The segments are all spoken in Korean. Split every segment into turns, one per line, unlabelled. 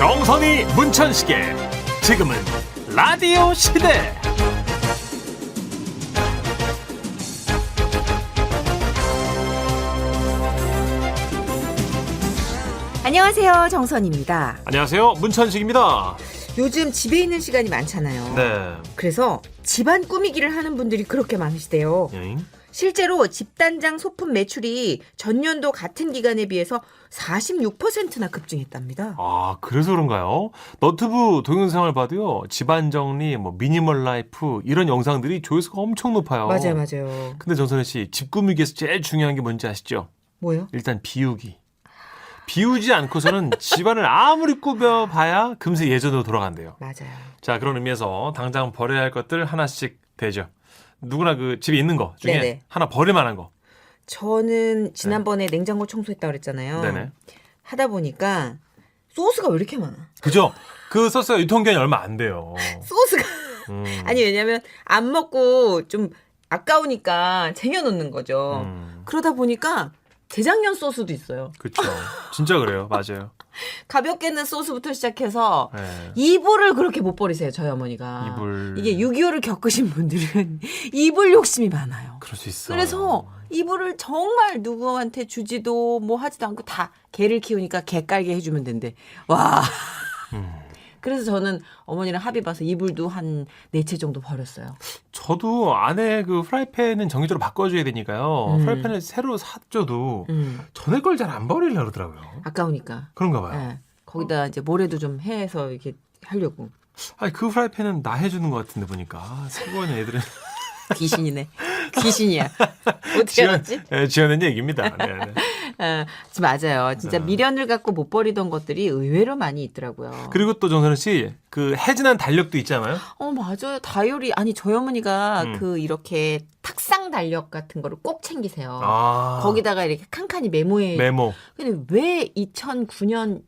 정선이 문천식의 지금은 라디오 시대
안녕하세요 정선입니다.
안녕하세요 문천식입니다
요즘 집에 있는 시간이 많잖아요.
네
그래서 집안 꾸미기를 하는 분들이 그렇게 많으시대요.
잉?
실제로 집단장 소품 매출이 전년도 같은 기간에 비해서 46%나 급증했답니다.
아 그래서 그런가요? 너튜브 동영상을 봐도요 집안 정리 뭐 미니멀 라이프 이런 영상들이 조회수가 엄청 높아요
맞아요, 맞아요.
근데 정선혜 씨 집 꾸미기에서 제일 중요한 게 뭔지 아시죠?
뭐요?
일단 비우기 비우지 않고서는 집안을 아무리 꾸며봐야 금세 예전으로 돌아간대요
맞아요.
자, 그런 의미에서 당장 버려야 할 것들 하나씩 되죠. 누구나 그 집에 있는 거 중에
네네.
하나 버릴 만한 거.
저는 지난번에 냉장고 청소했다 그랬잖아요.
네네.
하다 보니까 소스가 왜 이렇게 많아?
그죠? 그 소스가 유통기한이 얼마 안 돼요.
소스가
음.
아니 왜냐면 안 먹고 좀 아까우니까 쟁여놓는 거죠.
음.
그러다 보니까 재작년 소스도 있어요.
그쵸. 진짜 그래요. 맞아요.
가볍게는 소스부터 시작해서
네.
이불을 그렇게 못 버리세요, 저희 어머니가.
이불.
이게 6.25를 겪으신 분들은 이불 욕심이 많아요.
그럴 수 있어.
그래서 이불을 정말 누구한테 주지도 뭐 하지도 않고 다 개를 키우니까 개 깔게 해주면 된대. 와.
음.
그래서 저는 어머니랑 합의 봐서 이불도 한 네 채 정도 버렸어요.
저도 안에 그 프라이팬은 정기적으로 바꿔줘야 되니까요.
음.
프라이팬을 새로 샀줘도
음.
전에 걸 잘 안 버리려고 그러더라고요.
아까우니까.
그런가 봐요.
예. 거기다 이제 모래도 좀 해서 이렇게 하려고.
아니, 그 프라이팬은 나 해주는 것 같은데 보니까. 아, 새거는 애들은.
귀신이네. 귀신이야. 어떻게
지어,
알았지?
네, 지어낸 얘기입니다. 네, 네.
아, 맞아요. 진짜
네.
미련을 갖고 못 버리던 것들이 의외로 많이 있더라고요.
그리고 또 정선우 씨, 그 해진한 달력도 있잖아요.
어, 맞아요. 다이어리. 아니, 저희 어머니가
음.
그 이렇게 탁상 달력 같은 거를 꼭 챙기세요.
아.
거기다가 이렇게 칸칸이 메모해.
메모.
근데 왜 2009년,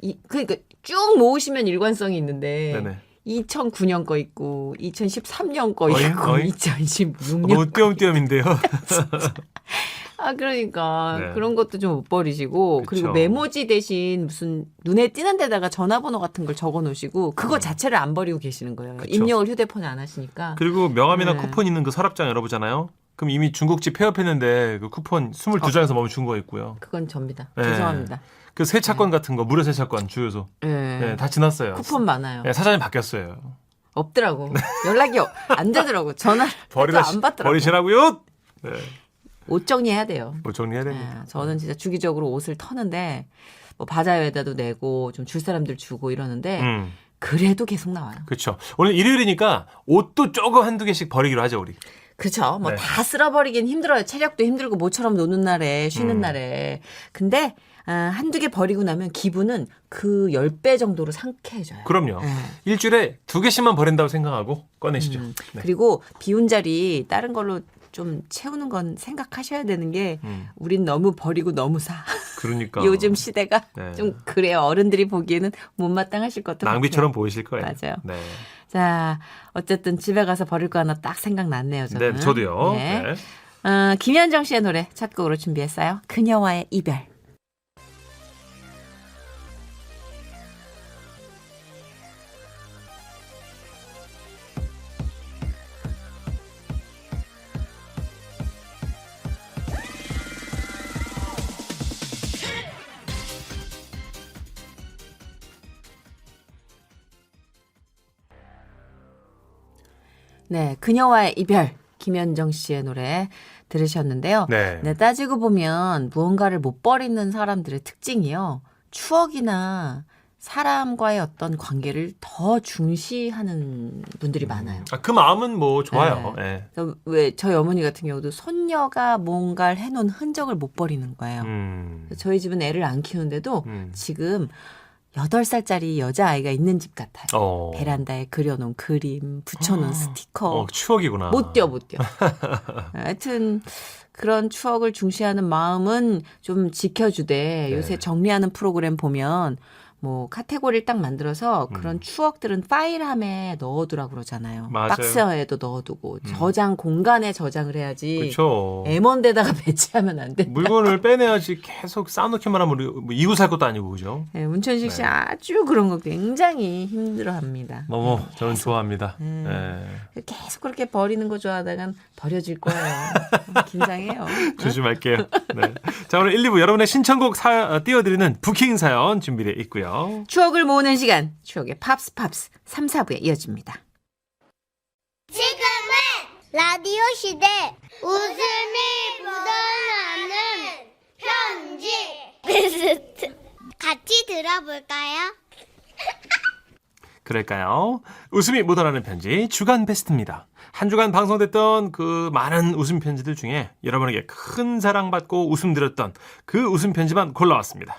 이, 그러니까 쭉 모으시면 일관성이 있는데.
네네.
2009년 거 있고, 2013년 거
어이,
있고,
어이?
2016년
너무 띄엄띄엄인데요.
아, 그러니까
네.
그런 것도 좀 못 버리시고
그쵸.
그리고 메모지 대신 무슨 눈에 띄는 데다가 전화번호 같은 걸 적어 놓으시고 그거 자체를 안 버리고 계시는 거예요.
음. 그쵸.
입력을 휴대폰에 안 하시니까.
그리고 명함이나
네.
쿠폰 있는 그 서랍장 열어보잖아요. 그럼 이미 중국집 폐업했는데 그 쿠폰 22장에서 멈춘 거 있고요.
그건 접니다.
네.
죄송합니다.
그 세차권 같은 거, 무료 세차권 주유소.
네.
네, 다 지났어요.
쿠폰 많아요.
네, 사장이 바뀌었어요.
없더라고. 연락이 어- 안 되더라고. 전화
버리다
안 받더라고.
버리시라고요? 네.
옷 정리해야 돼요.
뭐 정리해야
네,
됩니다.
저는 진짜 주기적으로 옷을 터는데 뭐 바자회에다도 내고 좀 줄 사람들 주고 이러는데
음,
그래도 계속 나와요.
그렇죠. 오늘 일요일이니까 옷도 조금 한두 개씩 버리기로 하죠, 우리.
그렇죠. 뭐
네.
다 쓸어버리긴 힘들어요. 체력도 힘들고 모처럼 노는 날에 쉬는
음.
날에. 근데 아, 한두 개 버리고 나면 기분은 그 10배 정도로 상쾌해져요.
그럼요.
네.
일주일에 두 개씩만 버린다고 생각하고 꺼내시죠.
음.
네.
그리고 비운 자리 다른 걸로 좀 채우는 건 생각하셔야 되는 게
음,
우린 너무 버리고 너무 사.
그러니까.
요즘 시대가
네.
좀 그래요. 어른들이 보기에는 못마땅하실 것 같아요.
낭비처럼 보이실 거예요.
맞아요.
네.
자, 어쨌든 집에 가서 버릴 거 하나 딱 생각났네요. 저는.
네, 저도요.
네.
네.
어, 김현정 씨의 노래 첫 곡으로 준비했어요. 그녀와의 이별. 네, 그녀와의 이별. 김현정 씨의 노래 들으셨는데요.
네.
네, 따지고 보면 무언가를 못 버리는 사람들의 특징이요. 추억이나 사람과의 어떤 관계를 더 중시하는 분들이 많아요.
아, 그 마음은 뭐 좋아요. 네.
그래서 왜 저희 어머니 같은 경우도 손녀가 뭔가를 해놓은 흔적을 못 버리는 거예요.
음.
저희 집은 애를 안 키우는데도
음.
지금 8살짜리 여자아이가 있는 집 같아요.
어.
베란다에 그려놓은 그림, 붙여놓은
아.
스티커.
어, 추억이구나.
못 뛰어, 못 뛰어. 하여튼 그런 추억을 중시하는 마음은 좀 지켜주되
네.
요새 정리하는 프로그램 보면 뭐 카테고리를 딱 만들어서 그런
음.
추억들은 파일함에 넣어두라 그러잖아요.
맞아요.
박스에도 넣어두고
음.
저장 공간에 저장을 해야지.
그렇죠.
M1데다가 배치하면 안 돼.
물건을 빼내야지 계속 쌓아놓기만 하면 우리 뭐 이구 살 것도 아니고 그죠?
네, 문천식 씨
네.
아주 그런 거 굉장히 힘들어합니다.
너무 저는 좋아합니다.
음.
예.
계속 그렇게 버리는 거 좋아하다간 버려질 거예요. 긴장해요.
조심할게요. 네. 자 오늘 1, 2부 여러분의 신청곡 사, 어, 띄워드리는 부킹 사연 준비되어 있고요.
추억을 모으는 시간, 추억의 팝스 팝스 3, 4부에 이어집니다.
지금은 라디오 시대 웃음이 묻어나는 편지 베스트 같이 들어볼까요?
그럴까요? 웃음이 묻어나는 편지 주간 베스트입니다. 한 주간 방송됐던 그 많은 웃음 편지들 중에 여러분에게 큰 사랑받고 웃음 드렸던 그 웃음 편지만 골라왔습니다.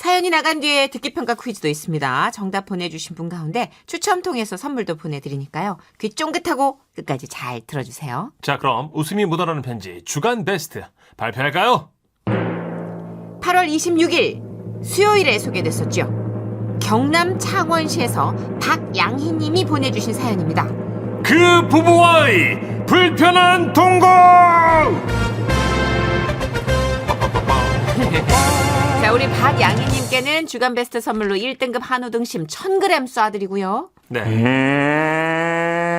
사연이 나간 뒤에 듣기 평가 퀴즈도 있습니다. 정답 보내주신 분 가운데 추첨 통해서 선물도 보내드리니까요. 귀 쫑긋하고 끝까지 잘 들어주세요.
자 그럼 웃음이 묻어나는 편지 주간 베스트 발표할까요?
8월 26일 수요일에 소개됐었죠. 경남 창원시에서 박양희님이 보내주신 사연입니다.
그 부부와의 불편한 동거!
자, 우리 박양희님께는 주간 베스트 선물로 1등급 한우 등심 1000g 쏴드리고요.
네.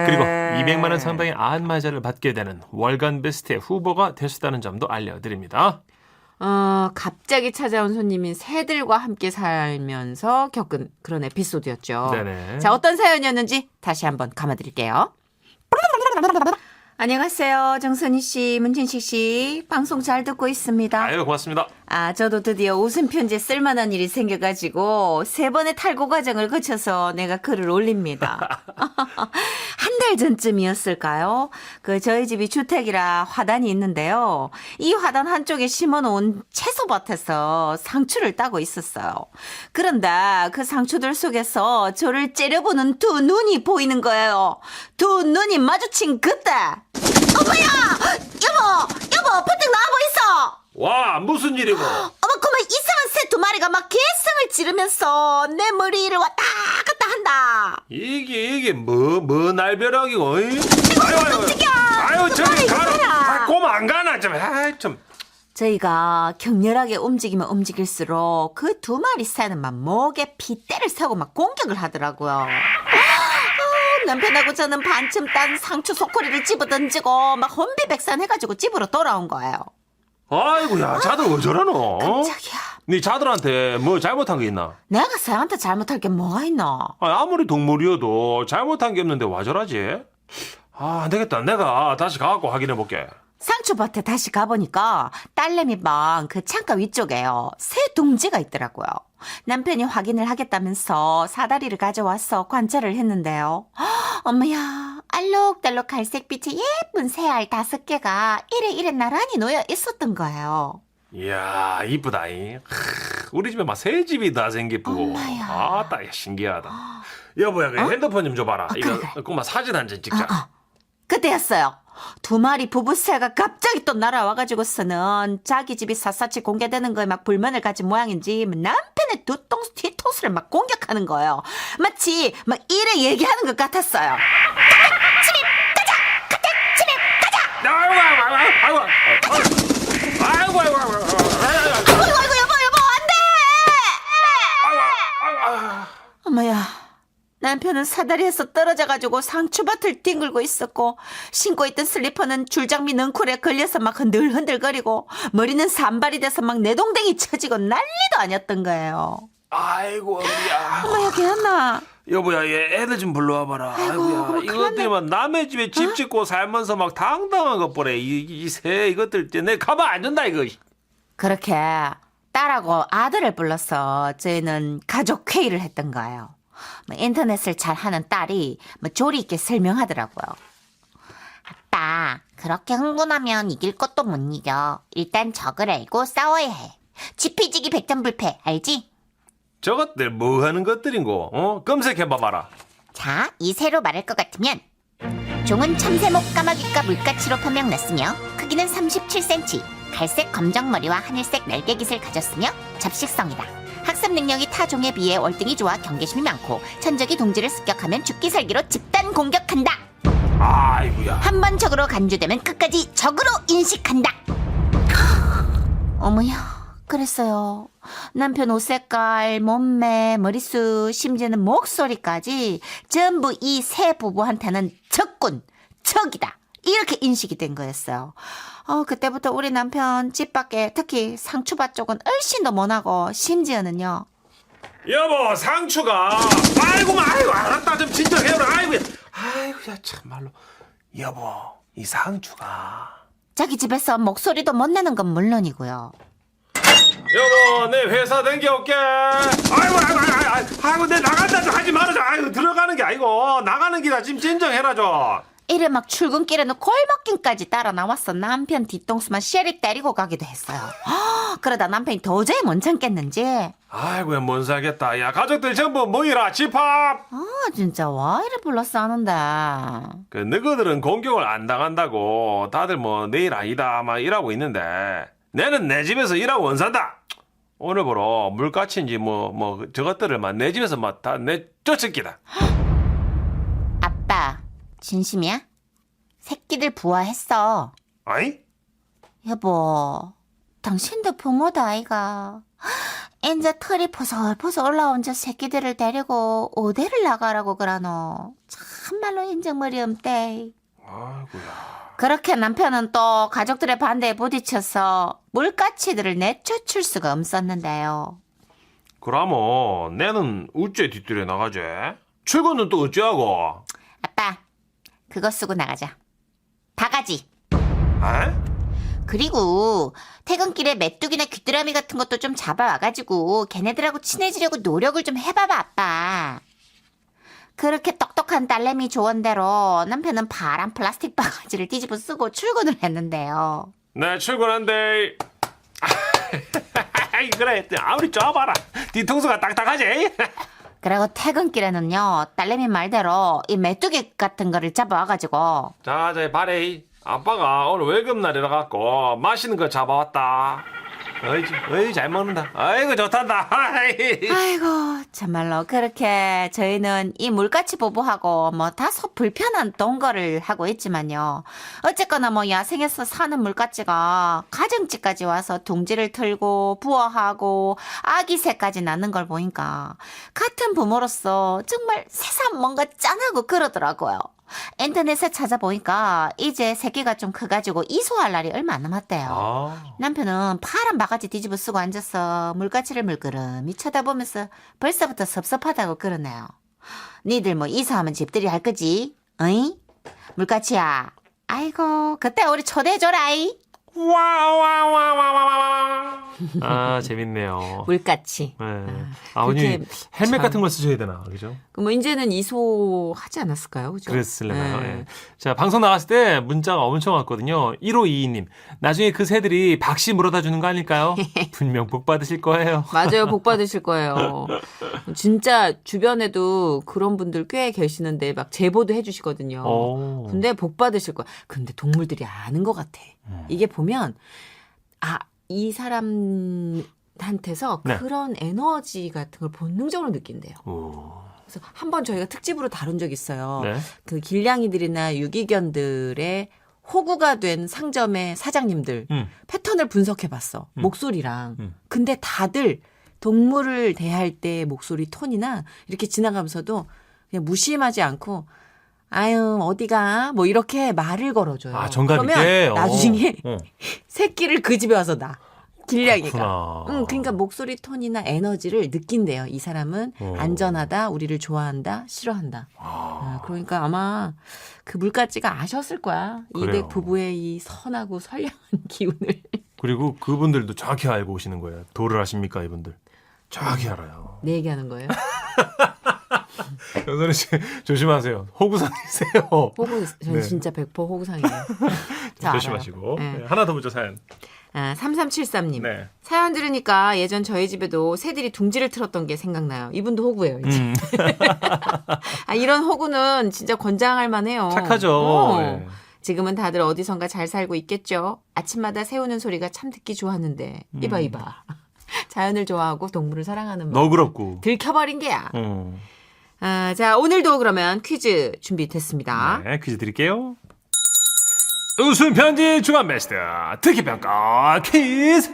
그리고 200만 원 상당의 안마자를 받게 되는 월간 베스트의 후보가 되셨다는 점도 알려드립니다.
어, 갑자기 찾아온 손님인 새들과 함께 살면서 겪은 그런 에피소드였죠.
네네.
자, 어떤 사연이었는지 다시 한번 감아드릴게요. 안녕하세요. 정선희 씨, 문진식 씨. 방송 잘 듣고 있습니다.
아유 고맙습니다.
아, 저도 드디어 웃음 편지에 쓸만한 일이 생겨가지고 세 번의 탈고 과정을 거쳐서 내가 글을 올립니다. 한 달 전쯤이었을까요? 그 저희 집이 주택이라 화단이 있는데요. 이 화단 한쪽에 심어놓은 채소밭에서 상추를 따고 있었어요. 그런데 그 상추들 속에서 저를 째려보는 두 눈이 보이는 거예요. 두 눈이 마주친 그때, 어머야, 여보, 여보, 버뜩 나와 보이소.
와 무슨 일이고?
어머 그만 이상한 새 두 마리가 막 개성을 지르면서 내 머리를 왔다 갔다 한다.
이게 이게 뭐뭐 날벼락이고? 어이? 아유 아유 아유 저기 가라. 아, 꼬마 안 가나 좀. 아이 좀.
저희가 격렬하게 움직이면 움직일수록 그 두 마리 새는 막 목에 핏대를 세고 막 공격을 하더라고요. 아, 남편하고 저는 반쯤 딴 상추 소쿠리를 집어 던지고 막 혼비백산 해가지고 집으로 돌아온 거예요.
아이고야 자들 왜 저러노?
깜짝이야.
네 자들한테 뭐 잘못한 게 있나?
내가 새한테 잘못할 게 뭐가 있나?
아니, 아무리 동물이어도 잘못한 게 없는데 와 저러지? 아, 안 되겠다. 내가 다시 가갖고 확인해 볼게.
상추밭에 다시 가보니까 딸내미 방 그 창가 위쪽에요. 새 둥지가 있더라고요. 남편이 확인을 하겠다면서 사다리를 가져와서 관찰을 했는데요. 헉, 어머야, 알록달록 갈색빛의 예쁜 새알 다섯 개가 이래 이래 나란히 놓여 있었던 거예요.
이야, 이쁘다. 이. 크, 우리 집에 막 새 집이 다 생기고.
엄마야.
아따, 야, 신기하다. 여보야, 그 핸드폰 좀 줘봐라. 이거
그래,
꼬마 사진 한 장 찍자.
어, 어. 그때였어요. 두 마리 부부새가 갑자기 또 날아와가지고서는 자기 집이 샅샅이 공개되는 거에 막 불만을 가진 모양인지 남편의 뒤통수, 뒤통수를 막 공격하는 거예요. 마치 막 이래 얘기하는 것 같았어요.
아이고, 아이고, 아이고, 아이고, 아이고, 아이고, 아이고, 아이고,
아이고, 아이고, 여보, 여보, 안 돼!
아이고, 아이고.
어머야. 남편은 사다리에서 떨어져가지고 상추밭을 뒹굴고 있었고 신고 있던 슬리퍼는 줄장미 능쿨에 걸려서 막 흔들 흔들거리고 머리는 산발이 돼서 막 내동댕이 쳐지고 난리도 아니었던 거예요.
아이고, 어머야.
어머야 걔였나?
여보야, 얘 애들 좀 불러와봐라.
아이고,
아이고야, 막 남의 집에 집 짓고 살면서 막 당당한 것 보래. 이, 이 새, 이것들, 내 가만 안 준다, 이거.
그렇게 딸하고 아들을 불러서 저희는 가족 회의를 했던 거예요. 뭐 인터넷을 잘 하는 딸이 뭐 조리 있게 설명하더라고요. 아빠, 그렇게 흥분하면 이길 것도 못 이겨. 일단 적을 알고 싸워야 해. 지피지기 백전불패, 알지?
저것들 뭐 하는 것들인고, 어? 검색해봐봐라.
자, 이 새로 말할 것 같으면 종은 참새목 까마귀과 물가치로 판명났으며 크기는 37cm, 갈색 검정머리와 하늘색 날개깃을 가졌으며 잡식성이다.
학습 능력이 타 종에 비해 월등히 좋아 경계심이 많고 천적이 동지를 습격하면 죽기 살기로 집단 공격한다.
아이고야.
한 번 적으로 간주되면 끝까지 적으로 인식한다. 어머야, 그랬어요. 남편 옷 색깔, 몸매, 머리숱, 심지어는 목소리까지 전부 이 세 부부한테는 적군, 적이다. 인식이 된 거였어요. 어, 그때부터 우리 남편 집 밖에 특히 상추밭 쪽은 훨씬 더 못하고 심지어는요.
여보 상추가 아이고 아이고 알았다. 좀 진정해라. 아이고 아이고 야 참말로. 여보 이 상추가.
자기 집에서 목소리도 못 내는 건 물론이고요.
여보 내 회사 댕겨올게. 아이고 아이고 아이고 아이고, 아이고 내 나간다 좀 하지 말아줘. 아이고 들어가는 게 아니고 나가는 기다. 지금 진정해라 좀
이래 막 출근길에는 골목길까지 따라 나왔어. 남편 뒤통수만 쉐리 때리고 가기도 했어요. 그러다 남편이 도저히 못 참겠는지.
아이고야 뭔 사겠다. 야 가족들 전부 모이라 집합!
아 진짜 와 이래 불렀어 하는데.
그 너희들은 공격을 안 당한다고. 다들 뭐 내일 아니다 막 이러고 있는데. 내는 내 집에서 일하고 원산다. 오늘부로 물가치인지 뭐 뭐 저것들을 막 내 집에서 막 다 내 쫓을기다
진심이야? 새끼들 부화했어.
아이?
여보 당신도 부모다 아이가. 인자 털이 포솔포솔 올라온 저 새끼들을 데리고 오대를 나가라고 그러노. 참말로 인정머리 없대.
아이고야
그렇게 남편은 또 가족들의 반대에 부딪혀서 물가치들을 내쫓을 수가 없었는데요.
그러면 내는 어째 뒤뜰에 나가지? 출근은 또 어찌하고?
아빠, 그거 쓰고 나가자. 바가지.
아?
그리고 퇴근길에 메뚜기나 귀뚜라미 같은 것도 좀 잡아와가지고 걔네들하고 친해지려고 노력을 좀 해봐봐, 아빠. 그렇게 똑똑한 딸내미 조언대로 남편은 파란 플라스틱 바가지를 뒤집어 쓰고 출근을 했는데요.
내 출근한대 그래 아무리 쪄봐라 뒤통수가 딱딱하지?
그리고 퇴근길에는요, 딸내미 말대로 이 메뚜기 같은 거를 잡아와가지고
자, 저 바레이 아빠가 오늘 월급날이라 갖고 맛있는 거 잡아왔다. 어이, 어이 잘 먹는다. 아이고 좋단다. 아이.
아이고 참말로 그렇게 저희는 이 물가치 부부하고 뭐 다소 불편한 동거를 하고 있지만요 어쨌거나 뭐 야생에서 사는 물가치가 가정집까지 와서 둥지를 틀고 부화하고 아기 새까지 낳는 걸 보니까 같은 부모로서 정말 새삼 뭔가 짠하고 그러더라고요 인터넷에 찾아보니까 이제 새끼가 좀 커가지고 이소할 날이 얼마 안 남았대요
아,
남편은 파란 바가지 뒤집어 쓰고 앉아서 물가치를 물끄러미 쳐다보면서 벌써부터 섭섭하다고 그러네요. 니들 뭐 이사하면 집들이 할 거지? 어이? 물가치야. 아이고, 그때 우리 초대해줘라이.
와와와와와와. 아 재밌네요.
물가치.
네.
아,
아버님 헬멧
참-
같은 걸 쓰셔야 되나 그죠?
그뭐 이제는 이소 하지 않았을까요? 그죠?
그랬을래나요?
네.
예. 자 방송 나갔을 때 문자가 엄청 왔거든요. 1522님 나중에 그 새들이 박씨 물어다 주는 거 아닐까요? 분명 복 받으실 거예요.
맞아요. 복 받으실 거예요. 진짜 주변에도 그런 분들 꽤 계시는데 막 제보도 해주시거든요.
오.
근데 복 받으실 거야. 근데 동물들이 아는 것 같아.
음.
이게 보면 아 이 사람한테서
네.
그런 에너지 같은 걸 본능적으로 느낀대요.
오.
그래서 한 번 저희가 특집으로 다룬 적 있어요.
네.
그 길냥이들이나 유기견들의 호구가 된 상점의 사장님들
음.
패턴을 분석해 봤어.
음.
목소리랑.
음.
근데 다들 동물을 대할 때 목소리 톤이나 이렇게 지나가면서도 그냥 무심하지 않고 아유 어디가 뭐 이렇게 말을 걸어줘요.
아 정감
그러면
있게. 어.
나중에
어.
새끼를 그 집에 와서 나 길냥이가. 응, 그러니까 목소리 톤이나 에너지를 느낀대요. 이 사람은
어.
안전하다, 우리를 좋아한다, 싫어한다. 아, 그러니까 아마 그 물가지가 아셨을 거야. 이댁 부부의 이 선하고 선량한 기운을.
그리고 그분들도 정확히 알고 오시는 거예요. 도를 하십니까 이분들? 정확히 알아요.
내 얘기하는 거예요.
연선이 씨 조심하세요. 호구상이세요.
호구, 저는
네.
진짜 100% 호구상이에요. 자,
조심하시고.
네.
네, 하나 더 보죠 사연.
아, 3373님.
네.
사연 들으니까 예전 저희 집에도 새들이 둥지를 틀었던 게 생각나요. 이분도 호구예요. 이제.
음,
아, 이런 호구는 진짜 권장할 만해요.
착하죠.
어.
네.
지금은 다들 어디선가 잘 살고 있겠죠. 아침마다 새우는 소리가 참 듣기 좋았는데. 이봐,
음.
이봐.
자연을 좋아하고 동물을 사랑하는 법.
너그럽고.
들켜버린 게야.
음.
아, 자, 오늘도 그러면 퀴즈 준비됐습니다.
네, 퀴즈 드릴게요. 웃음 편지 주간 베스트 특기 평가 퀴즈.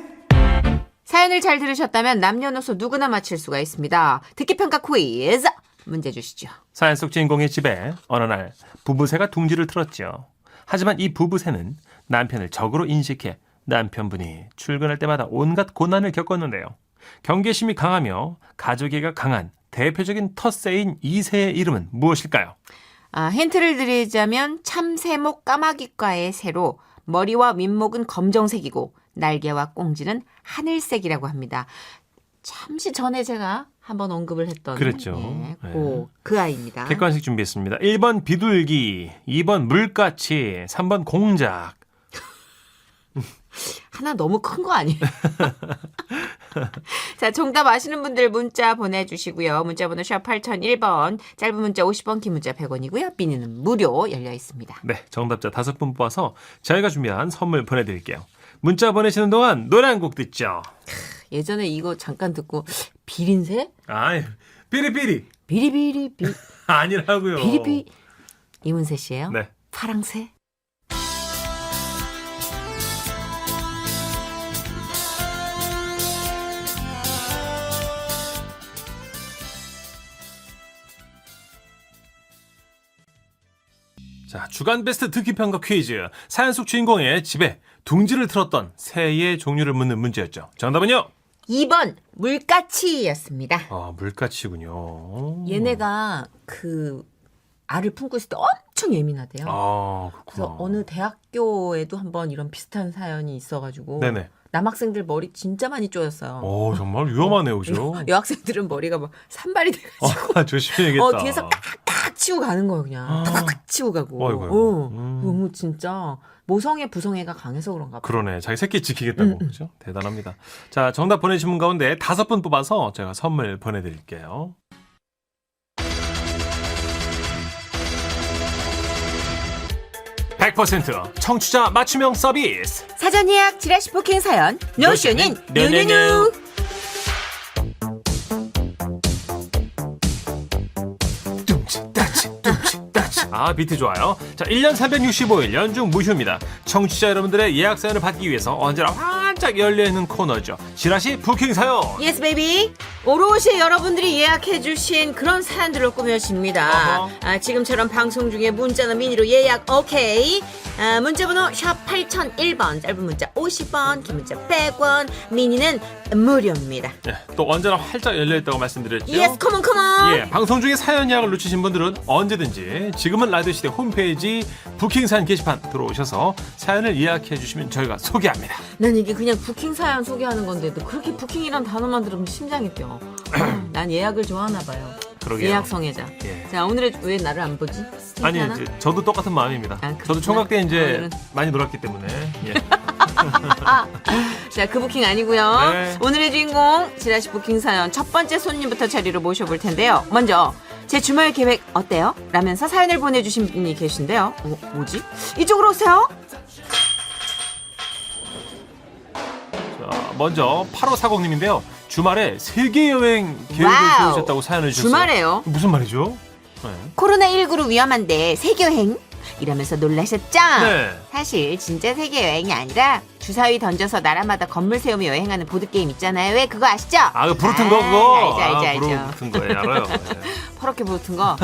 사연을 잘 들으셨다면 남녀노소 누구나 맞힐 수가 있습니다. 듣기 평가 퀴즈 문제 주시죠.
사연 속 주인공의 집에 어느 날 부부새가 둥지를 틀었죠. 하지만 이 부부새는 남편을 적으로 인식해 남편분이 출근할 때마다 온갖 고난을 겪었는데요. 경계심이 강하며 가족애가 강한 대표적인 텃새인 이 새의 이름은 무엇일까요?
아, 힌트를 드리자면 참새목 까마귀과의 새로 머리와 윗목은 검정색이고 날개와 꽁지는 하늘색이라고 합니다. 잠시 전에 제가 한번 언급을 했던
그랬죠.
예,
네.
그, 그 아이입니다.
객관식 준비했습니다. 1번 비둘기, 2번 물가치, 3번 공작.
하나 너무 큰 거 아니에요? 자, 정답 아시는 분들 문자 보내주시고요. 문자번호 샵 8001번, 짧은 문자 50원, 긴 문자 100원이고요. 비니는 무료 열려 있습니다.
네, 정답자 다섯 분 뽑아서 저희가 준비한 선물 보내드릴게요. 문자 보내시는 동안 노래 한 곡 듣죠.
예전에 이거 잠깐 듣고 비린새?
아이, 삐리삐리.
비리비리 비
아니라고요.
비리비 이문세 씨예요?
네.
파랑새?
자, 주간 베스트 듣기 평가 퀴즈. 사연 속 주인공의 집에 둥지를 틀었던 새의 종류를 묻는 문제였죠. 정답은요?
2번 물가치였습니다.
아, 물가치군요.
얘네가 그 알을 품고 있을 때 엄청 예민하대요.
아,
그래서
그렇구나.
어느 대학교에도 한번 이런 비슷한 사연이 있어가지고
네네.
남학생들 머리 진짜 많이 쪼였어요.
오, 정말 위험하네요, 그죠?
여학생들은 머리가 막 산발이 돼가지고
아, 조심해야겠다.
어, 뒤에서 깍깍 치고 가는 거예요 그냥
아.
탁탁 치고 가고
어이구,
어,
음.
너무 진짜 모성애 부성애가 강해서 그런가 봐
그러네. 자기 새끼 지키겠다고.
음, 음.
그죠? 대단합니다. 자, 정답 보내주신 분 가운데 다섯 분 뽑아서 제가 선물 보내드릴게요. (100%) 청취자 맞춤형 서비스.
사전 예약 지라시 포킹 사연. 노쇼는
노쇼는 아 비트 좋아요. 자 1년 365일 연중 무휴입니다. 청취자 여러분들의 예약 사연을 받기 위해서 언제나 활짝 열려있는 코너죠. 지라시 부킹 사연.
예스 베이비 오롯이 여러분들이 예약해주신 그런 사연들로 꾸며집니다.
어허.
아, 지금처럼 방송 중에 문자나 미니로 예약 오케이. 아, 문자번호 샵 8001번. 짧은 문자 50원 긴 문자 100원. 미니는 무료입니다.
예, 또 언제나 활짝 열려있다고 말씀드렸죠?
예스 컴온 컴온
예, 방송 중에 사연 예약을 놓치신 분들은 언제든지 지금은 라디오 시대 홈페이지 부킹 사연 게시판 들어오셔서 사연을 예약해 주시면 저희가 소개합니다.
난 이게 그냥 부킹 사연 소개하는 건데도 그렇게 부킹이란 단어만 들으면 심장이 뛰어. 난 예약을 좋아하나 봐요.
그러게요.
예약 성애자.
예.
자 오늘의 왜 나를 안 보지?
아니
괜찮아?
이제 저도 똑같은 마음입니다.
아, 그렇구나.
저도 총각 때 이제
오늘은-
많이 놀았기 때문에 예.
자, 그 부킹 아니고요.
네.
오늘의 주인공 지라시 부킹 사연 첫 번째 손님부터 자리로 모셔볼 텐데요. 먼저 제 주말 계획 어때요? 라면서 사연을 보내주신 분이 계신데요. 어, 뭐지? 이쪽으로 오세요.
자, 먼저 8540님인데요. 주말에 세계 여행 계획을
와우.
세우셨다고 사연을 주셨어요.
주말에요.
무슨 말이죠? 네.
코로나19로 위험한데 세계여행? 이러면서 놀라셨죠?
네.
사실 진짜 세계 여행이 아니라 주사위 던져서 나라마다 건물 세우며 여행하는 보드 게임 있잖아요. 왜 그거 아시죠?
아, 그 부르튼 거
아,
그거.
알죠, 알죠,
아,
알죠.
부르튼 거예요. 알아요. 네.
퍼렇게 붙은 거.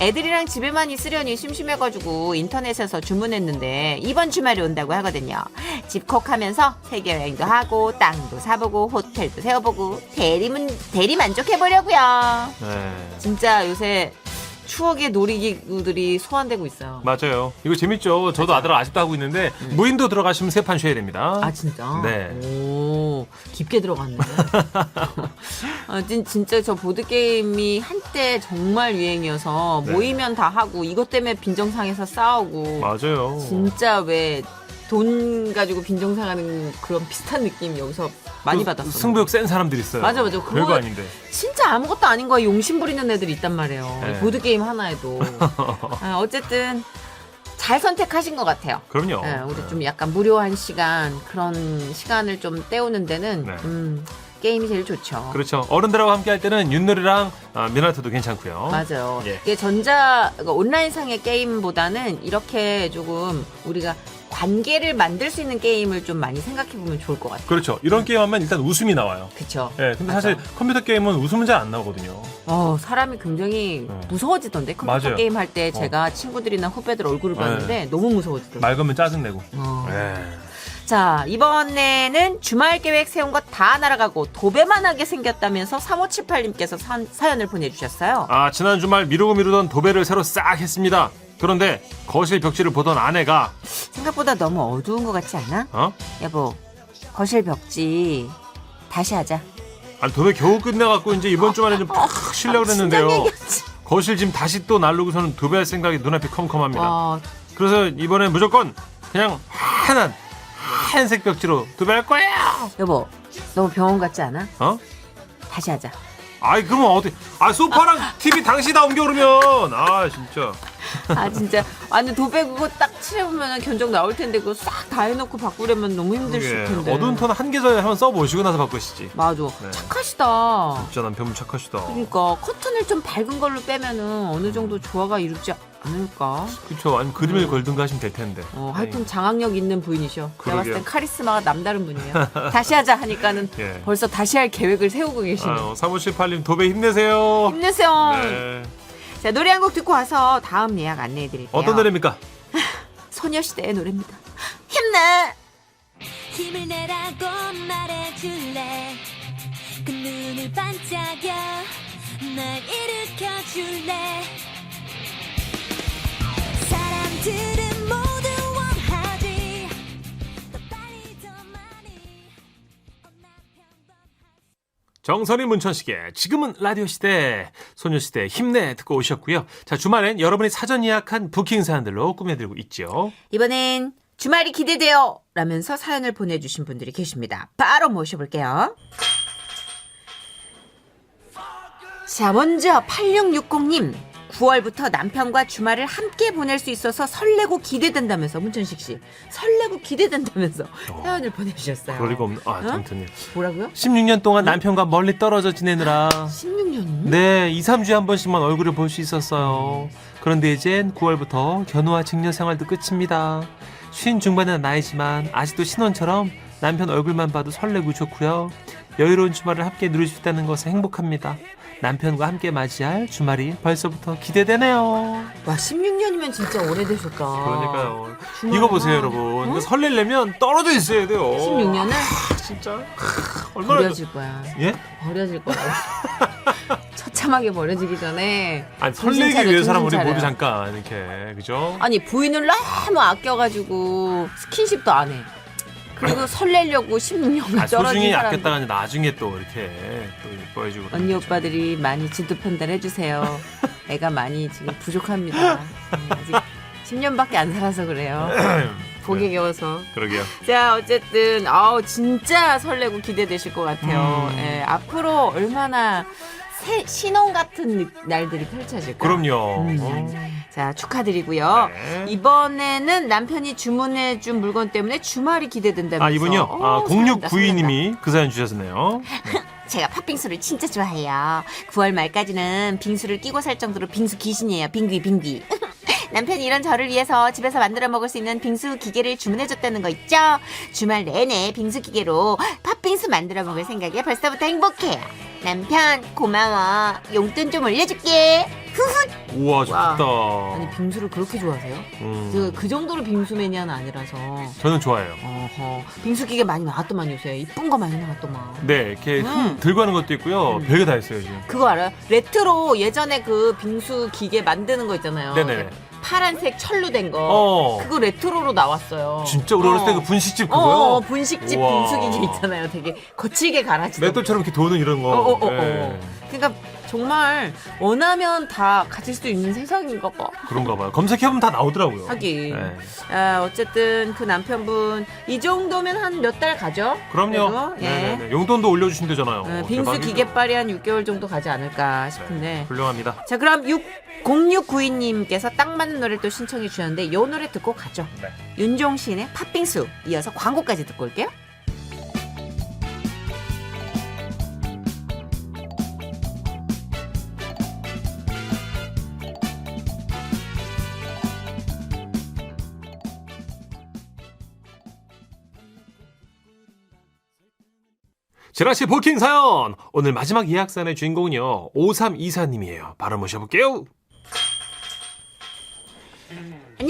애들이랑 집에만 있으려니 심심해가지고 인터넷에서 주문했는데 이번 주말에 온다고 하거든요. 집콕하면서 세계 여행도 하고 땅도 사보고 호텔도 세워보고 대리 문 대리 만족해보려고요.
네.
진짜 요새 추억의 놀이기구들이 소환되고 있어요.
맞아요. 이거 재밌죠. 저도 아들 아직도 하고 있는데 무인도 들어가시면 세 판 쉬어야 됩니다.
아 진짜?
네.
오 깊게 들어갔네. 아, 진, 진짜 저 보드 게임이 한때 정말 유행이어서
네.
모이면 다 하고 이것 때문에 빈정상에서 싸우고
맞아요.
진짜 왜 돈 가지고 빈정상 하는 그런 비슷한 느낌 여기서 많이
그
받았어.
승부욕 센 사람들이 있어요.
맞아, 맞아. 그거-
별거 아닌데.
진짜 아무것도 아닌 거에 용심 부리는 애들이 있단 말이에요.
네.
보드 게임 하나에도. 아, 어쨌든 잘 선택하신 것 같아요.
그럼요.
네, 우리 좀 약간 무료한 시간 그런 시간을 좀 때우는 데는
네.
음, 게임이 제일 좋죠.
그렇죠. 어른들하고 함께 할 때는 윷놀이랑 아, 미나토도 괜찮고요.
맞아요.
예.
이게 전자 그러니까 온라인상의 게임보다는 이렇게 조금 우리가 관계를 만들 수 있는 게임을 좀 많이 생각해 보면 좋을 것 같아요.
그렇죠. 이런 게임 하면 일단 웃음이 나와요.
그렇죠.
예, 근데
맞아.
사실 컴퓨터 게임은 웃음은 잘 안 나오거든요.
어, 사람이 굉장히
네.
무서워지던데 컴퓨터
맞아요.
게임 할때
어.
제가 친구들이나 후배들 얼굴을
네.
봤는데 너무 무서워지더라고요.
말 걸면 짜증내고.
어.
예.
자, 이번에는 주말 계획 세운 거다 날아가고 도배만 하게 생겼다면서 3578님께서 사연을 보내주셨어요.
아, 지난 주말 미루고 미루던 도배를 새로 싹 했습니다. 그런데 거실 벽지를 보던 아내가
생각보다 너무 어두운 것 같지 않아?
어?
여보, 거실 벽지 다시 하자.
아, 도배 겨우 끝내갖고 이제 이번 주말에 좀푹 쉬려고 그랬는데요. 거실 지금 다시 또 날르고서는 도배할 생각이 눈앞이 컴컴합니다.
와,
그래서 이번엔 무조건 그냥 환한 하얀색 벽지로 도배할 거야.
여보, 너무 병원 같지 않아?
어?
다시 하자.
아이 그러면 어떻게? 아 소파랑 TV 당시 다 옮겨 그러면 아 진짜.
아 진짜 완전 도배 그거 딱 칠해보면 견적 나올 텐데 그거 싹 다 해놓고 바꾸려면 너무 힘드실 텐데.
어두운 톤한 계절 한번 써보시고 나서 바꾸시지.
맞아.
네.
착하시다.
진짜 남편분 착하시다.
그러니까 커튼을 좀 밝은 걸로 빼면은 어느 정도 조화가 이루지 않을까?
그렇죠. 아니 그림을 걸든가 하시면 될 텐데.
어, 하여튼 장악력 있는 부인이셔. 내가 봤을
그러게요.
땐 카리스마가 남다른 분이에요. 다시 하자 하니까는
예.
벌써 다시 할 계획을 세우고 계시네.
아, 3578님 도배 힘내세요.
힘내세요.
네.
자 노래 한 곡 듣고 와서 다음 예약 안내해 드릴게요.
어떤 노래입니까?
소녀시대의 노래입니다. 힘내.
힘을 내라고 말해줄래 그 눈을 반짝여 날 일으켜줄래 사람들은
정선이 문천식의 지금은 라디오 시대 소녀시대 힘내 듣고 오셨고요. 자 주말엔 여러분이 사전 예약한 부킹 사연들로 꾸며드리고 있죠.
이번엔 주말이 기대돼요. 라면서 사연을 보내주신 분들이 계십니다. 바로 모셔볼게요. 자, 먼저 8660님. 9월부터 남편과 주말을 함께 보낼 수 있어서 설레고 기대된다면서 문천식 씨 설레고 기대된다면서 사연을 보내주셨어요.
그럴 리가 없는. 아
어?
아무튼요.
뭐라고요?
16년 동안 남편과 멀리 떨어져 지내느라
16년이요?
네, 2, 3주에 한 번씩만 얼굴을 볼 수 있었어요. 그런데 이젠 9월부터 견우와 직녀 생활도 끝입니다. 쉰 중반의 나이지만 아직도 신혼처럼 남편 얼굴만 봐도 설레고 좋고요. 여유로운 주말을 함께 누릴 수 있다는 것에 행복합니다. 남편과 함께 맞이할 주말이 벌써부터 기대되네요.
와 16년이면 진짜 오래되셨다.
그러니까요.
주말만.
이거 보세요, 여러분. 이거 설레려면 떨어져 있어야 돼요.
16년을
진짜 얼마나
버려질 거야.
예?
버려질 거야. 처참하게 버려지기 전에
아니
정신
설레기
차려,
위해서라면 우리
정신
모두
차려.
잠깐 이렇게 그죠?
아니 부인을 너무 아껴가지고 스킨십도 안 해. 그리고 설레려고 16년
아,
떨어진
소중히
사람.
아꼈다가 이제 나중에 또 이렇게 또 예뻐해주고 그러는
언니
거죠.
오빠들이 많이 진도 판단해 주세요. 애가 많이 지금 부족합니다. 음, 아직 10년밖에 안 살아서 그래요. 복에 겨워서.
그러게요.
자 어쨌든 아우 진짜 설레고 기대되실 것 같아요.
음.
예, 앞으로 얼마나 새, 신혼 같은 느- 날들이 펼쳐질까.
그럼요.
음.
어.
자 축하드리고요.
네.
이번에는 남편이 주문해 준 물건 때문에 주말이 기대된다면서.
아 이분요.
어,
아. 0692님이 그 사연 주셨네요.
제가 팥빙수를 진짜 좋아해요. 9월 말까지는 빙수를 끼고 살 정도로 빙수 귀신이에요. 빙귀 빙귀. 남편이 이런 저를 위해서 집에서 만들어 먹을 수 있는 빙수 기계를 주문해줬다는 거 있죠? 주말 내내 빙수 기계로 팥빙수 만들어 먹을 생각에 벌써부터 행복해요. 남편 고마워. 용돈 좀 올려줄게.
우와 좋다.
아니 빙수를 그렇게 좋아하세요?
음,
그, 그 정도로 빙수 매니아는 아니라서.
저는 좋아해요.
어허. 빙수 기계 많이 나왔더만 요새. 이쁜 거 많이 나왔더만.
네 이렇게
음.
흠 들고 하는 것도 있고요.
음.
별게 다 있어요 지금.
그거 알아요? 레트로 예전에 그 빙수 기계 만드는 거 있잖아요.
네네.
파란색 철로 된 거.
어.
그거 레트로로 나왔어요.
진짜 우리 어렸을 때
어.
그 분식집
어,
그거요.
어, 분식집
우와.
빙수 기계 있잖아요. 되게 거칠게 갈아지던.
맷돌처럼 이렇게 도는 이런 거.
어, 어, 어,
네.
어. 그러니까 정말 원하면 다 가질 수 있는 세상인가 봐.
그런가 봐요. 검색해보면 다 나오더라고요.
하긴.
네.
아, 어쨌든 그 남편분 이 정도면 한 몇 달 가죠?
그럼요.
그래도? 예.
네네네. 용돈도 올려주신대잖아요.
어, 빙수
대박이죠.
기계빨이 한 6개월 정도 가지 않을까 싶은데.
훌륭합니다.
자, 그럼 6 0692님께서 딱 맞는 노래를 또 신청해 주셨는데 이 노래 듣고 가죠.
네.
윤종신의 팥빙수 이어서 광고까지 듣고 올게요.
지라시 포킹 사연! 오늘 마지막 예약 사연의 주인공은요, 5324님이에요. 바로 모셔볼게요.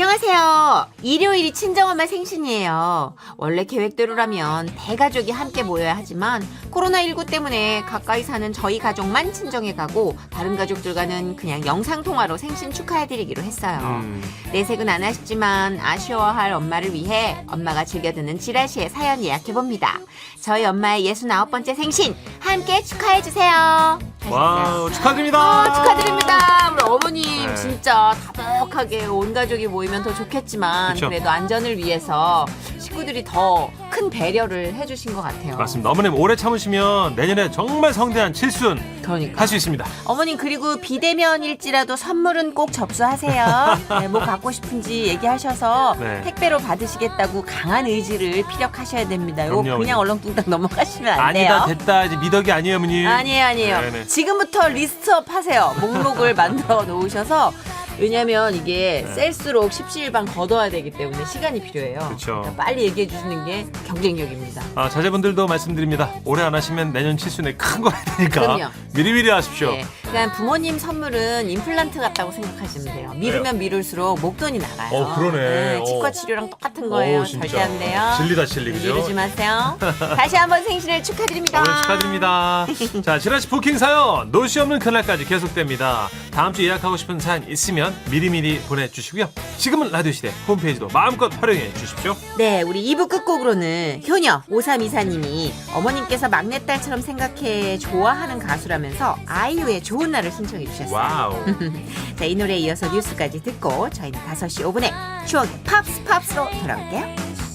안녕하세요. 일요일이 친정엄마 생신이에요. 원래 계획대로라면 대가족이 함께 모여야 하지만 코로나19 때문에 가까이 사는 저희 가족만 친정에 가고 다른 가족들과는 그냥 영상통화로 생신 축하해드리기로 했어요.
음,
내색은 안 하시지만 아쉬워할 엄마를 위해 엄마가 즐겨 듣는 지라시의 사연 예약해봅니다. 저희 엄마의 69번째 생신 함께 축하해주세요.
와우, 축하드립니다!
아, 축하드립니다. 우리 어머님
네.
진짜 다복하게 온 가족이 모이면 더 좋겠지만
그쵸.
그래도 안전을 위해서 식구들이 더 큰 배려를 해주신 것 같아요.
맞습니다. 어머님 오래 참으시면 내년에 정말 성대한 칠순
그러니까.
할 수 있습니다.
어머님 그리고 비대면일지라도 선물은 꼭 접수하세요. 네, 뭐 갖고 싶은지 얘기하셔서
네.
택배로 받으시겠다고 강한 의지를 피력하셔야 됩니다. 이거
그럼요,
그냥
어머님.
얼렁뚱땅 넘어가시면 안 돼요.
아니다 됐다 이제 미덕이 아니에요 어머님.
아니에요, 아니에요.
네네.
지금부터 리스트업 하세요. 목록을 만들어 놓으셔서 왜냐면 이게
네.
셀수록 십시일반 걷어야 되기 때문에 시간이 필요해요.
그쵸.
그러니까 빨리 얘기해 주시는 게 경쟁력입니다.
아, 자제분들도 말씀드립니다. 올해 안 하시면 내년 칠순에 큰 거 해야 되니까
그럼요.
미리미리 하십시오.
예. 그냥 부모님 선물은 임플란트 같다고 생각하시면 돼요. 미루면 미룰수록 목돈이 나가요.
네. 어, 그러네. 어.
치과 치료랑 똑같은 거예요.
어, 진짜.
절대 안 돼요.
진리다, 진리, 그죠?
미루지 마세요. 다시 한번 생신을 축하드립니다.
어머니 축하드립니다. 자, 지라시 포킹 사연 노시 없는 그날까지 계속됩니다. 다음 주 예약하고 싶은 사연 있으면 미리미리 보내주시고요. 지금은 라디오 시대 홈페이지도 마음껏 활용해 주십시오.
네, 우리 2부 끝곡으로는 효녀 5324님이 어머님께서 막내딸처럼 생각해 좋아하는 가수라면서 아이유의 좋은 날을 신청해 주셨어요.
와우.
자, 이 노래에 이어서 뉴스까지 듣고 저희는 5시 5분에 추억의 팝스 팝스로 돌아올게요.